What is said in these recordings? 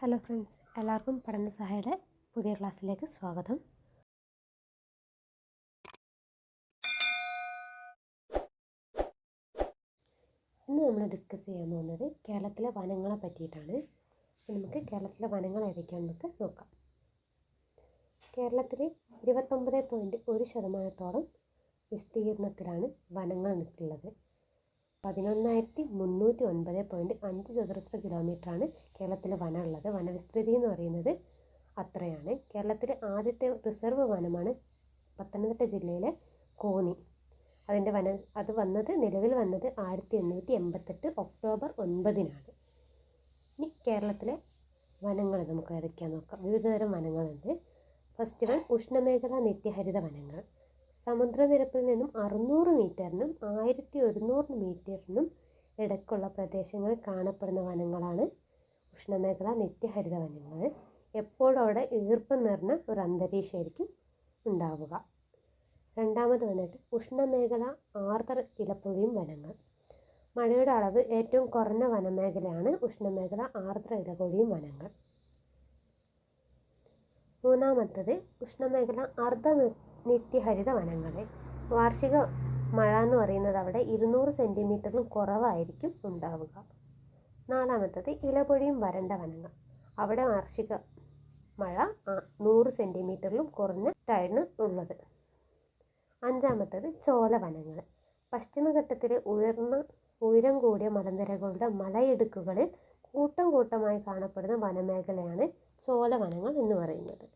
Hello friends എല്ലാവർക്കും പഠന സഹായയുടെ പുതിയ ക്ലാസ്സിലേക്ക് സ്വാഗതം. ഇന്ന് നമ്മൾ ഡിസ്കസ് ചെയ്യാൻ പോകുന്നത് കേരളത്തിലെ വനങ്ങളെ പറ്റിയിട്ടാണ്. നമുക്ക് കേരളത്തിലെ വനങ്ങൾ ഏതൊക്കെയാണെന്നൊക്കെ നോക്കാം. കേരളത്തിൽ ഇരുപത്തൊമ്പത് പോയിന്റ് ഒരു ശതമാനത്തോളം വിസ്തീർണത്തിലാണ് വനങ്ങൾ ഉള്ളത് പതിനൊന്നായിരത്തി മുന്നൂറ്റി ഒൻപത് പോയിന്റ് അഞ്ച് ചതുരശ്ര കിലോമീറ്ററാണ് കേരളത്തിലെ വനം ഉള്ളത് വനവിസ്തൃതി എന്ന് പറയുന്നത് അത്രയാണ്. കേരളത്തിലെ ആദ്യത്തെ റിസർവ് വനമാണ് പത്തനംതിട്ട ജില്ലയിലെ കോന്നി. അതിന്റെ വനം അത് വന്നത് നിലവിൽ വന്നത് ആയിരത്തി എണ്ണൂറ്റി എൺപത്തെട്ട് ഒക്ടോബർ ഒൻപതിനാണ്. ഇനി കേരളത്തിലെ വനങ്ങൾ നമുക്ക് ഏതൊക്കെയാണെന്ന് നോക്കാം. വിവിധതരം വനങ്ങളുണ്ട്. ഫസ്റ്റ് വൺ ഉഷ്ണമേഖല നിത്യഹരിത വനങ്ങൾ. സമുദ്രനിരപ്പിൽ നിന്നും അറുന്നൂറ് മീറ്ററിനും ആയിരത്തി ഒരുന്നൂറ് മീറ്ററിനും ഇടയ്ക്കുള്ള പ്രദേശങ്ങളിൽ കാണപ്പെടുന്ന വനങ്ങളാണ് ഉഷ്ണമേഖല നിത്യഹരിത വനങ്ങൾ. എപ്പോഴും അവിടെ ഈർപ്പം നിറഞ്ഞ ഒരു അന്തരീക്ഷമായിരിക്കും ഉണ്ടാവുക. രണ്ടാമത് വന്നിട്ട് ഉഷ്ണമേഖല ആർദ്ര ഇലപ്പൊഴിയും വനങ്ങൾ. മഴയുടെ അളവ് ഏറ്റവും കുറഞ്ഞ വനമേഖലയാണ് ഉഷ്ണമേഖല ആർദ്ര ഇലപൊഴിയും വനങ്ങൾ. മൂന്നാമത്തത് ഉഷ്ണമേഖല അർദ്ധ നിത്യഹരിത വനങ്ങൾ വാർഷിക മഴ എന്ന് പറയുന്നത് അവിടെ ഇരുന്നൂറ് സെന്റിമീറ്ററിലും കുറവായിരിക്കും ഉണ്ടാവുക. നാലാമത്തത് ഇലപൊഴിയും വരണ്ട വനങ്ങൾ. അവിടെ വാർഷിക മഴ നൂറ് സെന്റിമീറ്ററിലും കുറഞ്ഞിട്ടാണ് ഉള്ളത്. അഞ്ചാമത്തത് ചോലവനങ്ങൾ പശ്ചിമഘട്ടത്തിലെ ഉയർന്ന ഉയരം കൂടിയ മലനിരകളുടെ മലയിടുക്കുകളിൽ കൂട്ടം കൂട്ടമായി കാണപ്പെടുന്ന വനമേഖലയാണ് ചോലവനങ്ങൾ എന്ന് പറയുന്നത്.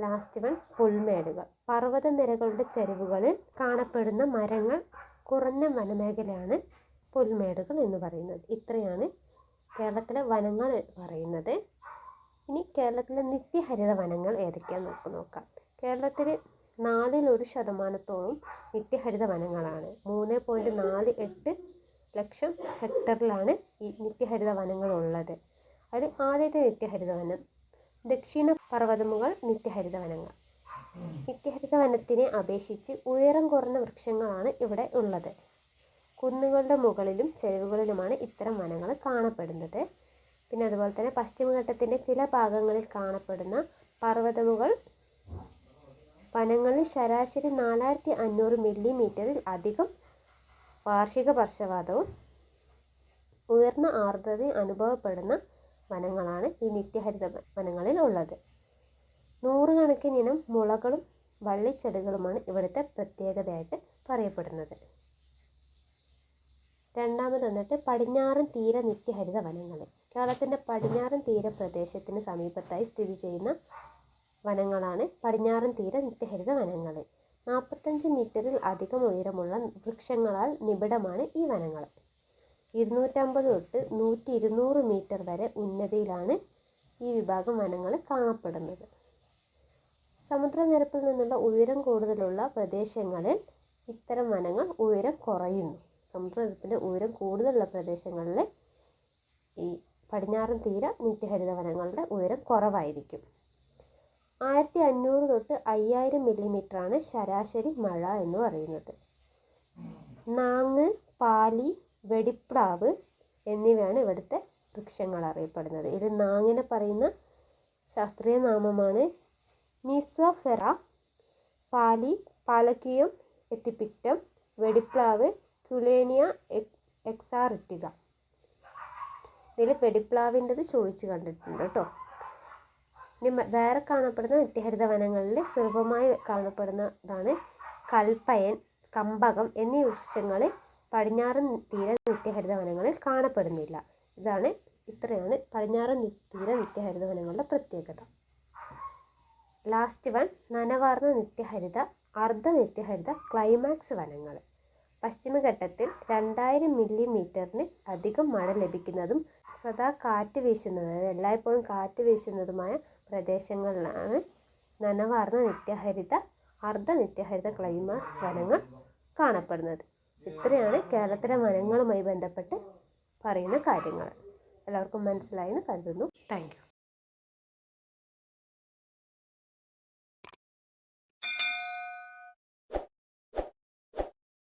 Last one പുൽമേടുകൾ. പർവതനിരകളുടെ ചരിവുകളിൽ കാണപ്പെടുന്ന മരങ്ങൾ കുറഞ്ഞ വനമേഖലയാണ് പുൽമേടുകൾ എന്ന് പറയുന്നത്. ഇത്രയാണ് കേരളത്തിലെ വനങ്ങൾ പറയുന്നത്. ഇനി കേരളത്തിലെ നിത്യഹരിത വനങ്ങൾ ഏതൊക്കെയാണെന്ന് നമുക്ക് നോക്കാം. കേരളത്തിൽ നാലിലൊരു ശതമാനത്തോളം നിത്യഹരിത വനങ്ങളാണ്. മൂന്ന് പോയിന്റ് നാല് എട്ട് ലക്ഷം ഹെക്ടറിലാണ് ഈ നിത്യഹരിത വനങ്ങളുള്ളത്. അതിൽ ആദ്യത്തെ നിത്യഹരിത വനം ദക്ഷിണ പർവതമുകൾ നിത്യഹരിത വനങ്ങൾ നിത്യഹരിത വനത്തിനെ അപേക്ഷിച്ച് ഉയരം കുറഞ്ഞ വൃക്ഷങ്ങളാണ് ഇവിടെ ഉള്ളത്. കുന്നുകളുടെ മുകളിലും ചെരുവുകളിലുമാണ് ഇത്തരം വനങ്ങൾ കാണപ്പെടുന്നത്. പിന്നെ അതുപോലെ തന്നെ പശ്ചിമഘട്ടത്തിന്റെ ചില ഭാഗങ്ങളിൽ കാണപ്പെടുന്ന പർവതമുകൾ വനങ്ങളിൽ ശരാശരി നാലായിരത്തി അഞ്ഞൂറ് മില്ലിമീറ്ററിൽ അധികം വാർഷിക വർഷപാതവും ഉയർന്ന ആർദ്രതയും അനുഭവപ്പെടുന്ന വനങ്ങളാണ് ഈ നിത്യഹരിത വനങ്ങളിൽ ഉള്ളത് നൂറുകണക്കിന് ഇനം മുളകളും വള്ളിച്ചെടികളുമാണ് ഇവിടുത്തെ പ്രത്യേകതയായിട്ട് പറയപ്പെടുന്നത്. രണ്ടാമത് വന്നിട്ട് പടിഞ്ഞാറൻ തീര നിത്യഹരിത വനങ്ങൾ കേരളത്തിന്റെ പടിഞ്ഞാറൻ തീരപ്രദേശത്തിന് സമീപത്തായി സ്ഥിതി ചെയ്യുന്ന വനങ്ങളാണ് പടിഞ്ഞാറൻ തീര നിത്യഹരിത വനങ്ങൾ നാൽപ്പത്തഞ്ച് മീറ്ററിൽ അധികം ഉയരമുള്ള വൃക്ഷങ്ങളാൽ നിബിഡമാണ് ഈ വനങ്ങൾ ഇരുന്നൂറ്റമ്പത് തൊട്ട് നൂറ്റി ഇരുന്നൂറ് മീറ്റർ വരെ ഉന്നതിയിലാണ് ഈ വിഭാഗം വനങ്ങൾ കാണപ്പെടുന്നത്. സമുദ്രനിരപ്പിൽ നിന്നുള്ള ഉയരം കൂടുതലുള്ള പ്രദേശങ്ങളിൽ ഇത്തരം വനങ്ങൾ ഉയരം കുറയുന്നു. സമുദ്രനിരപ്പിന്റെ ഉയരം കൂടുതലുള്ള പ്രദേശങ്ങളിൽ ഈ പടിഞ്ഞാറൻ തീര നിത്യഹരിത വനങ്ങളുടെ ഉയരം കുറവായിരിക്കും. ആയിരത്തി അഞ്ഞൂറ് തൊട്ട് അയ്യായിരം മില്ലിമീറ്ററാണ് ശരാശരി മഴ എന്ന് പറയുന്നത്. നാങ്ങ് പാലി വെടിപ്ലാവ് എന്നിവയാണ് ഇവിടുത്തെ വൃക്ഷങ്ങൾ അറിയപ്പെടുന്നത്. ഇത് നാങ്ങിനെ പറയുന്ന ശാസ്ത്രീയ നാമമാണ് നിസ്വഫെറ പാലി പാലക്കിയം എത്തിപ്പിക്റ്റം വെടിപ്ലാവ് ക്യുലേനിയ എക്സാറിറ്റിക. ഇതിൽ വെടിപ്ലാവിന്റെത് ചോദിച്ചു കണ്ടിട്ടുണ്ട് കേട്ടോ. ഇനി വേറെ കാണപ്പെടുന്ന നിത്യഹരിത വനങ്ങളിൽ സുലഭമായി കാണപ്പെടുന്നതാണ് കൽപ്പയൻ കമ്പകം എന്നീ വൃക്ഷങ്ങൾ പടിഞ്ഞാറൻ തീര നിത്യഹരിത വനങ്ങളിൽ കാണപ്പെടുന്നില്ല. ഇതാണ് ഇത്രയാണ് പടിഞ്ഞാറൻ തീര നിത്യഹരിത വനങ്ങളുടെ പ്രത്യേകത. ലാസ്റ്റ് വൺ നനവാർന്ന നിത്യഹരിത അർദ്ധ നിത്യഹരിത ക്ലൈമാക്സ് വനങ്ങൾ. പശ്ചിമഘട്ടത്തിൽ രണ്ടായിരം മില്ലിമീറ്ററിന് അധികം മഴ ലഭിക്കുന്നതും സദാ കാറ്റ് വീശുന്നത് എല്ലായ്പ്പോഴും കാറ്റ് വീശുന്നതുമായ പ്രദേശങ്ങളിലാണ് നനവാർന്ന നിത്യഹരിത അർദ്ധ നിത്യഹരിത ക്ലൈമാക്സ് വനങ്ങൾ കാണപ്പെടുന്നത്. ഇത്രയാണ് കേരളത്തിലെ വനങ്ങളുമായി ബന്ധപ്പെട്ട് പറയുന്ന കാര്യങ്ങൾ എല്ലാവർക്കും മനസ്സിലായെന്ന് കരുതുന്നു. താങ്ക്